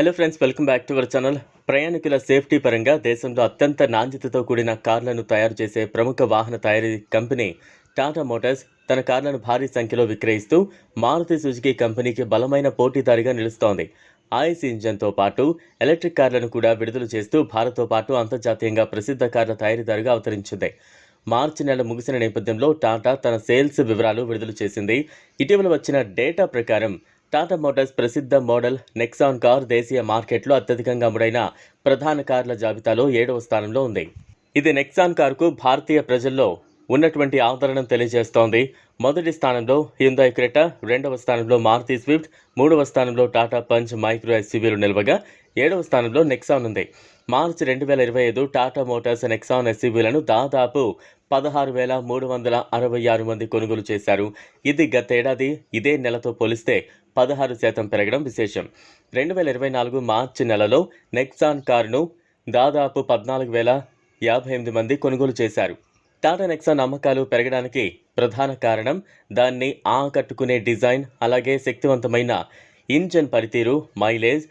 Hello friends welcome back to our channel ప్రయాణికుల safety పరంగా దేశంలో అత్యంత నాణ్యతతో కూడిన కార్లను తయారు చేసే ప్రముఖ వాహన తయారీ కంపెనీ టాటా మోటార్స్ తన కార్లను భారీ సంఖ్యలో విక్రయిస్తూ మారుతి సుజుకి కంపెనీకి బలమైన పోటీదారిగా నిలుస్తోంది. ఆయిస్ ఇంజన్తో పాటు ఎలక్ట్రిక్ కార్లను కూడా విడుదల చేస్తూ భారత్తో పాటు అంతర్జాతీయంగా ప్రసిద్ధ కార్ల తయారీదారుగా అవతరించింది. మార్చి నెల ముగిసిన నేపథ్యంలో టాటా తన సేల్స్ వివరాలు విడుదల చేసింది. ఇటీవల వచ్చిన డేటా ప్రకారం టాటా మోటార్స్ ప్రసిద్ధ మోడల్ నెక్సాన్ కార్ దేశీయ మార్కెట్లో అత్యధికంగా అమ్ముడైన ప్రధాన కార్ల జాబితాలో ఏడవ స్థానంలో ఉంది. ఇది నెక్సాన్ కారుకు భారతీయ ప్రజల్లో ఉన్నటువంటి ఆదరణ తెలియజేస్తోంది. మొదటి స్థానంలో హ్యుందాయ్ క్రెటా రెండవ స్థానంలో మారుతి స్విఫ్ట్ మూడవ స్థానంలో టాటా పంచ్ మైక్రో ఎస్యూవీలు నిలవగా ఏడవ స్థానంలో నెక్సాన్ ఉంది. మార్చి రెండు వేల ఇరవై ఐదు టాటా మోటార్స్ నెక్సాన్ ఎస్యూవీలను దాదాపు పదహారు వేల మూడు వందల అరవై ఆరు మంది కొనుగోలు చేశారు. ఇది గతేడాది ఇదే నెలతో పోలిస్తే పదహారు శాతం పెరగడం విశేషం. రెండు వేల ఇరవై నాలుగు మార్చి నెలలో నెక్సాన్ కారును దాదాపు పద్నాలుగు వేల యాభై ఎనిమిది మంది కొనుగోలు చేశారు. టాటా నెక్సాన్ అమ్మకాలు పెరగడానికి ప్రధాన కారణం దాన్ని ఆకట్టుకునే డిజైన్ అలాగే శక్తివంతమైన ఇంజన్ పనితీరు మైలేజ్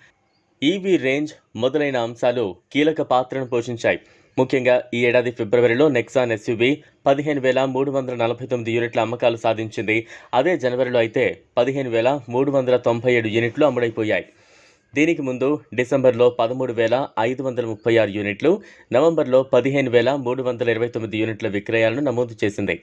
ఈవీ రేంజ్ మొదలైన అంశాలు కీలక పాత్రను పోషించాయి. ముఖ్యంగా ఈ ఏడాది ఫిబ్రవరిలో నెక్సాన్ ఎస్యూవీ పదిహేను వేల మూడు వందల నలభై తొమ్మిది యూనిట్ల అమ్మకాలు సాధించింది. అదే జనవరిలో అయితే పదిహేను వేల మూడు వందల తొంభై ఏడు యూనిట్లు అమ్ముడైపోయాయి. దీనికి ముందు డిసెంబర్లో పదమూడు వేల ఐదు వందల ముప్పై ఆరు యూనిట్లు నవంబర్లో పదిహేను వేల మూడు వందల ఇరవై తొమ్మిది యూనిట్ల విక్రయాలను నమోదు చేసింది.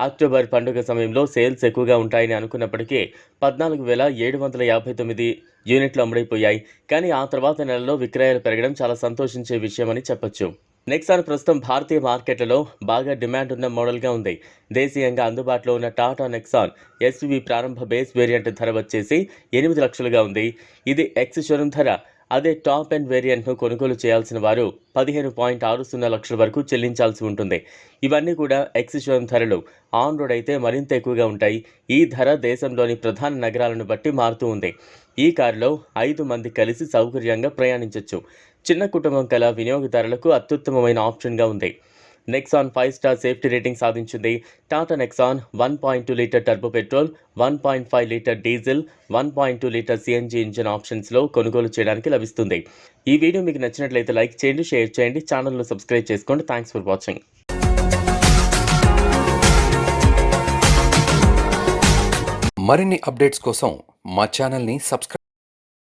అక్టోబర్ పండుగ సమయంలో సేల్స్ ఎక్కువగా ఉంటాయని అనుకున్నప్పటికీ పద్నాలుగు వేల ఏడు వందల యాభై తొమ్మిది యూనిట్లు అమ్ముడైపోయాయి. కానీ ఆ తర్వాత నెలలో విక్రయాలు పెరగడం చాలా సంతోషించే విషయమని చెప్పొచ్చు. నెక్సాన్ ప్రస్తుతం భారతీయ మార్కెట్లలో బాగా డిమాండ్ ఉన్న మోడల్గా ఉంది. దేశీయంగా అందుబాటులో ఉన్న టాటా నెక్సాన్ ఎస్వి ప్రారంభ బేస్ వేరియంట్ ధర వచ్చేసి ఎనిమిది లక్షలుగా ఉంది. ఇది ఎక్స్ షోరూమ్ ధర అదే టాప్ అండ్ వేరియంట్ను కొనుగోలు చేయాల్సిన వారు పదిహేను పాయింట్ ఆరు సున్నా లక్షల వరకు చెల్లించాల్సి ఉంటుంది. ఇవన్నీ కూడా ఎక్స్ ధరలు. ఆన్ రోడ్ అయితే మరింత ఎక్కువగా ఉంటాయి. ఈ ధర దేశంలోని ప్రధాన నగరాలను బట్టి మారుతూ ఉంది. ఈ కారులో ఐదు మంది కలిసి సౌకర్యంగా ప్రయాణించవచ్చు చిన్న కుటుంబం కల వినియోగదారులకు అత్యుత్తమమైన ఆప్షన్గా ఉంది. Nexon five star safety rating సాధించింది. Tata Nexon one point two litre turbo petrol one point five litre diesel one point two litre CNG engine ఆప్షన్స్లో కొనుగోలు చేయడానికి లభిస్తుంది. ఈ వీడియో మీకు నచ్చినట్లయితే లైక్ చేయండి షేర్ చేయండి ఛానల్ను సబ్స్క్రైబ్ చేసుకోండి. థ్యాంక్స్ ఫర్ వాచింగ్ మరిన్ని అప్డేట్స్ కోసం మా ఛానల్ని సబ్స్క్రైబ్